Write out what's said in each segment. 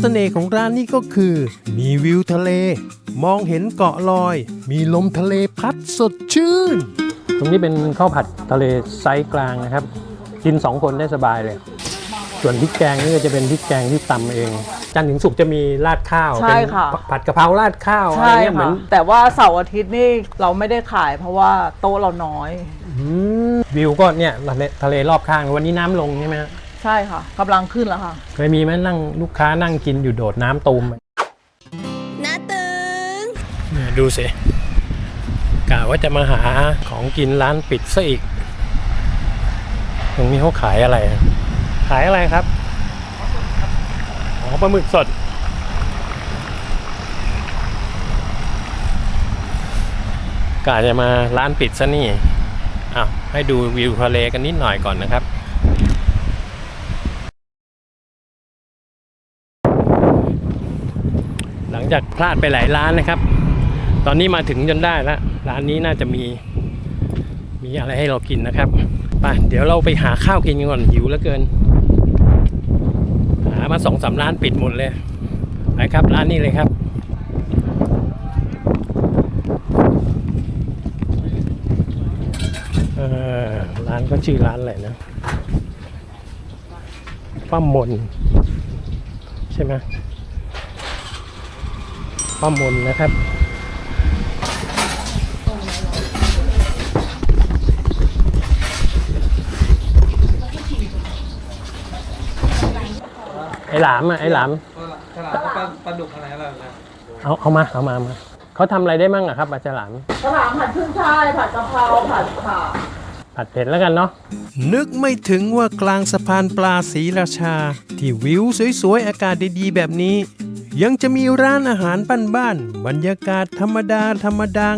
เสน่ห์ของร้านนี้ก็คือ มีวิวทะเล มองเห็นเกาะลอย มีลมทะเลพัดสดชื่น ตรงนี้เป็นข้าวผัดทะเลไซส์กลางนะครับ กิน 2 คนได้สบายเลย ส่วนพริกแกงนี่ก็จะเป็นพริกแกงที่ตำเอง จันทร์ถึงสุกร์จะมีราดข้าวใช่เป็นค่ะ ผัดกะเพราราดข้าวอะไรใช่เงี้ยเหมืค่ะอนแต่ว่าเสาร์อาทิตย์นี่เราไม่ได้ขายเพราะว่าโต๊ะเราน้อย อืมวิวก็เนี่ยทะเลทะเลรอบข้างวันนี้น้ำลงใช่ไหมฮะ ใช่ค่ะกำลังขึ้นแล้วค่ะ เคยมีไหมนั่งลูกค้านั่งกินอยู่โดดน้ำตูมนาตึงเนี่ยดูสิกะว่าจะมาหาของกินร้านปิดซะอีก ตรงนี้เขาขายอะไรอะขายอะไรครับอ๋อปลาหมึกสด กะจะมาร้านปิดซะนี่อ้าวให้ดูวิวทะเลกันนิดหน่อยก่อนนะครับ หลังจากพลาดไปหลายร้านนะครับ ตอนนี้มาถึงจนได้แล้วร้านนี้น่าจะมี มีอะไรให้เรากินนะครับไปเดี๋ยวเราไปหาข้าวกินกันก่อนหิวเหลือเกิน หามาสองสามร้านปิดหมดเลยไปครับร้านนี้เลยครับเออร้านก็ชื่อร้านอะไรนะป้ามนใช่ไหม ป้ามนนะครับ ไอหลามอะไอหลามฉลามปลาปลาดุกอะไรแบบนี้เอาเอามาเอามาเอามาเขาทำอะไรได้มั่งอะครับปลาฉลามกระถางผัดขึ้นช่ายผัดกะเพราผัดข่าผัดเผ็ดแล้วกันเนาะ นึกไม่ถึงว่ากลางสะพานปลาศรีราชา ที่วิวสวยๆ อากาศดีๆ แบบนี้ ยังจะมีร้านอาหารบ้านๆบรรยากาศธรรมดาธรรมดา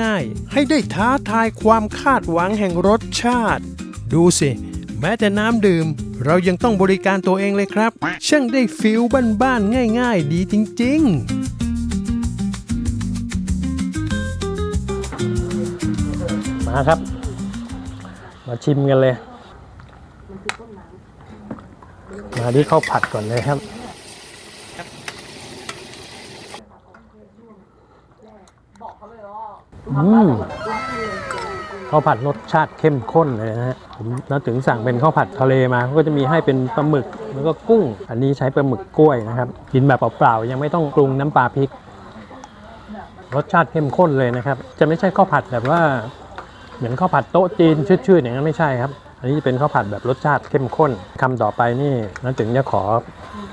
ง่ายๆ ให้ได้ท้าทายความคาดหวังแห่งรสชาติ ดูสิ แม้แต่น้ำดื่ม เรายังต้องบริการตัวเองเลยครับ ช่างได้ฟิลบ้านๆง่าย ๆ ดีจริงๆมาครับ มาชิมกันเลย มาที่ข้าวผัดก่อนเลยครับ อืม ข้าวผัดรสชาติเข้มข้นเลยนะฮะผมนัดถึงสั่งเป็นข้าวผัดทะเลมาเขาก็จะมีให้เป็นปลาหมึกแล้วก็กุ้ง อันนี้ใช้ปลาหมึกกล้วยนะครับกินแบบเปล่าๆยังไม่ต้องปรุงน้ำปลาพริก รสชาติเข้มข้นเลยนะครับ จะไม่ใช่ข้าวผัดแบบว่า เหมือนข้าวผัดโต๊ะจีนชืดๆอย่างนั้นไม่ใช่ครับ อันนี้จะเป็นข้าวผัดแบบรสชาติเข้มข้นคำต่อไปนี่นัดถึงจะขอ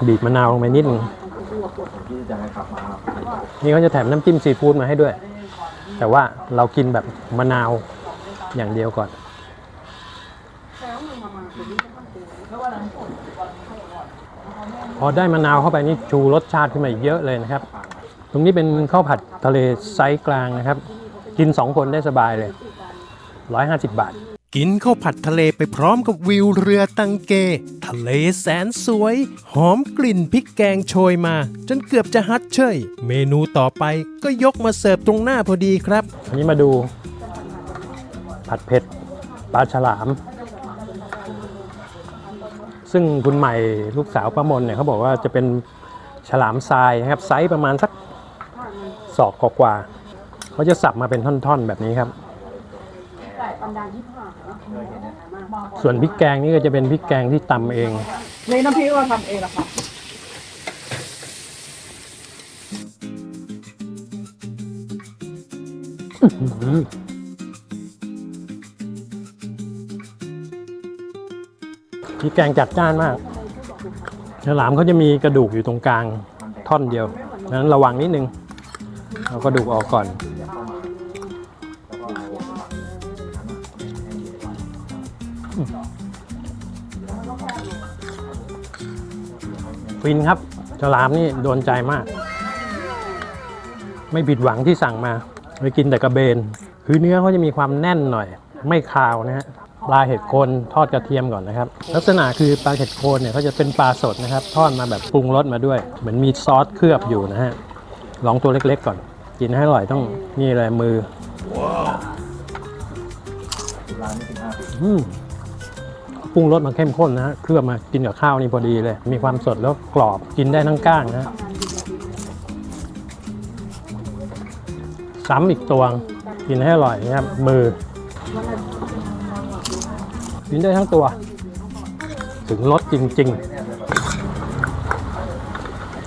บีบมะนาวลงไปนิดนึงนี่เขาจะแถมน้ำจิ้มซีฟู้ดมาให้ด้วย แต่ว่าเรากินแบบมะนาวอย่างเดียวก่อน พอได้มะนาวเข้าไปนี่ชูรสชาติขึ้นมาเยอะเลยนะครับ ตรงนี้เป็นข้าวผัดทะเลไซส์กลางนะครับ กิน2คนได้สบายเลย 150 บาท กินข้าวผัดทะเลไปพร้อมกับวิวเรือตังเก ทะเลแสนสวย หอมกลิ่นพริกแกงโชยมา จนเกือบจะฮัดเชยเมนูต่อไปก็ยกมาเสิร์ฟตรงหน้าพอดีครับ อันนี้มาดู ผัดเผ็ดปลาฉลาม ซึ่งคุณใหม่ลูกสาวป้ามนเนี่ยเขาบอกว่าจะเป็นฉลามทรายนะครับไซส์ประมาณสักศอกกว่าๆเขาจะสับมาเป็นท่อนๆแบบนี้ครับ ส่วนพริกแกงนี่ก็จะเป็นพริกแกงที่ตำเอง ในน้ำพริกเราทำเองเหรอคะพริกแกงจัดจ้านมากฉลามเขาจะมีกระดูกอยู่ตรงกลางท่อนเดียวดังนั้นระวังนิดนึง เอากระดูกออกก่อน ฟินครับฉลามนี่โดนใจมาก ไม่ผิดหวังที่สั่งมาไปกินแต่กระเบน คือเนื้อเขาจะมีความแน่นหน่อย ไม่คาวนะฮะปลาเห็ดโคนทอดกระเทียมก่อนนะครับ ลักษณะคือปลาเห็ดโคนเนี่ยเขาจะเป็นปลาสดนะครับ ทอดมาแบบปรุงรสมาด้วย เหมือนมีซอสเคลือบอยู่นะฮะลองตัวเล็กๆก่อน กินให้อร่อยต้องนี่เลยมืออืม ปรุงรสมาเข้มข้นนะฮะเคลือบมากินกับข้าวนี่พอดีเลย มีความสดแล้วกรอบกินได้ทั้งก้างนะฮะซ้ำอีกตวง กินให้อร่อยนะครับ มือ กินได้ทั้งตัว ถึงรสจริง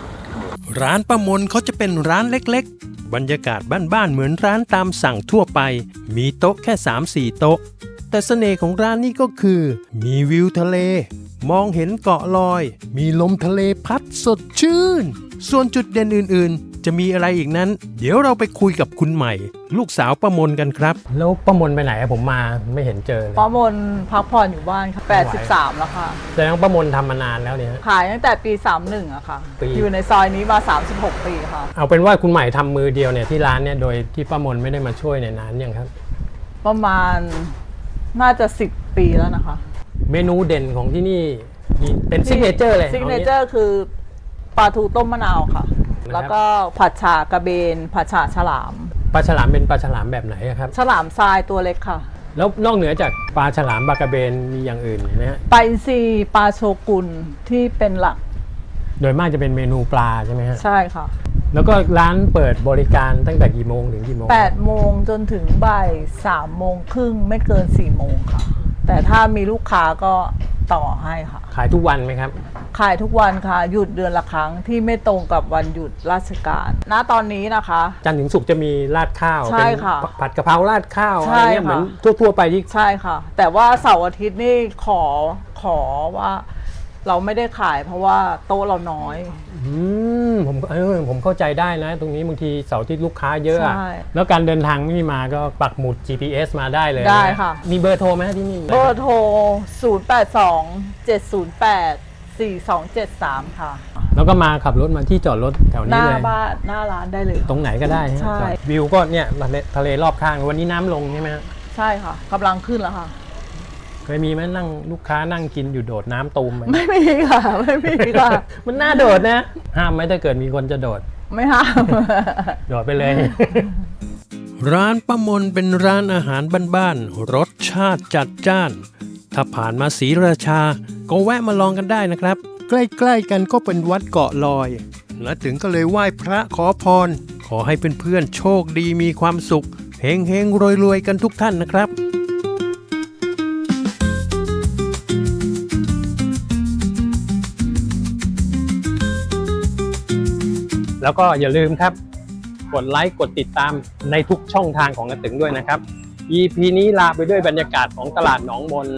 ๆร้านป้ามนเขาจะเป็นร้านเล็กๆ บรรยากาศบ้านๆ เหมือนร้านตามสั่งทั่วไป มีโต๊ะแค่ 3-4 โต๊ะ แต่เสน่ห์ของร้านนี้ก็คือ มีวิวทะเล มองเห็นเกาะลอย มีลมทะเลพัดสดชื่น ส่วนจุดเด่นอื่น ๆ จะมีอะไรอีกนั้น เดี๋ยวเราไปคุยกับคุณใหม่ ลูกสาวป้ามนกันครับ แล้วป้ามนไปไหนอะผมมาไม่เห็นเจอเลย ป้ามนพักผ่อนอยู่บ้านค่ะ83 แล้วค่ะแสดงว่าป้ามนทำมานานแล้วเนี่ยขายตั้งแต่ปี 31อะค่ะ ปี อยู่ในซอยนี้มา 36 ปีค่ะ เอาเป็นว่าคุณใหม่ทำมือเดียวเนี่ยที่ร้านเนี่ยโดยที่ป้ามนไม่ได้มาช่วยในยนานยังครับ ประมาณ น่าจะ10ปีแล้วนะคะเมนูเด่นของที่นี่มีเป็นซิกเนเจอร์เลยซิกเนเจอร์คือปลาทูต้มมะนาวค่ะ แล้วก็ผัดฉากระเบน ผัดฉาฉลาม ปลาฉลามเป็นปลาฉลามแบบไหนอะครับ ฉลามทรายตัวเล็กค่ะ แล้วนอกเหนือจากปลาฉลามบากระเบนมีอย่างอื่นไหมฮะปลาอินทรีปลาโชกุนที่เป็นหลัก โดยมากจะเป็นเมนูปลาใช่ไหมฮะใช่ค่ะ แล้วก็ร้านเปิดบริการตั้งแต่กี่โมงถึงกี่โมง 8 โมงจนถึงบ่าย3โมงครึ่งไม่เกิน 4 โมงค่ะ แต่ถ้ามีลูกค้าก็ต่อให้ค่ะ ขายทุกวันไหมครับ ขายทุกวันค่ะ หยุดเดือนละครั้งที่ไม่ตรงกับวันหยุดราชการ ณ ตอนนี้นะคะ จันทร์ถึงศุกร์จะมีราดข้าวใช่เป็นค่ะผัดกะเพราราดข้าวใช่อะไรเงี้ยค่ะ เหมือนทั่วๆไปที่ ใช่ค่ะ แต่ว่าเสาร์อาทิตย์นี่ขอขอว่า เราไม่ได้ขายเพราะว่าโต๊ะเราน้อย อืมผมเออผมเข้าใจได้นะ ตรงนี้บางทีเสาร์อาที่ลูกค้าเยอะอะ ใช่แล้วการเดินทางไม่มีมาก็ปักหมุด GPS มาได้เลยได้นค่ะ มีเบอร์โทรไหมที่นี่เบอร์โทร 0 8 2 7 0 8 4 2 7 3 ค่ะ แล้วก็มาขับรถมาที่จอดรถแถวหนี้น้าเลย บ้านหน้าร้านได้เลย ตรงไหนก็ได้ฮะใช่ จอดวิวก็เนี่ยทะเลทะเลรอบข้างวันนี้น้ำลงใช่ไหมฮะ ใช่ค่ะกำลังขึ้นแล้วค่ะ เคยมีไหมนั่งลูกค้านั่งกินอยู่โดดน้ำตูมไหมไม่มีค่ะไม่มีค่ะ มันน่าโดดนะ ห้ามไหมถ้าเกิดมีคนจะโดด ไม่ห้าม โดดไปเลย ร้านป้ามนเป็นร้านอาหารบ้านๆรสชาติจัดจ้าน ถ้าผ่านมาศรีราชา ก็แวะมาลองกันได้นะครับ ใกล้ๆกันก็เป็นวัดเกาะลอย และถึงก็เลยไหว้พระขอพร ขอให้เพื่อนๆโชคดีมีความสุขเฮงๆรวยๆกันทุกท่านนะครับ แล้วก็อย่าลืมครับ กดไลค์กดติดตามในทุกช่องทางของกระตึงด้วยนะครับ EP นี้ลาไปด้วยบรรยากาศของตลาดหนองมน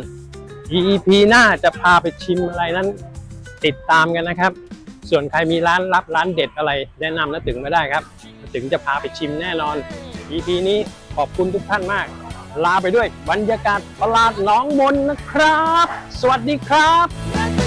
EP หน้าจะพาไปชิมอะไรนั้น ติดตามกันนะครับ ส่วนใครมีร้านรับร้านเด็ดอะไร แนะนำนะตึงมาได้ครับตึงจะพาไปชิมแน่นอน EP นี้ขอบคุณทุกท่านมาก ลาไปด้วยบรรยากาศตลาดหนองมนนะครับ สวัสดีครับ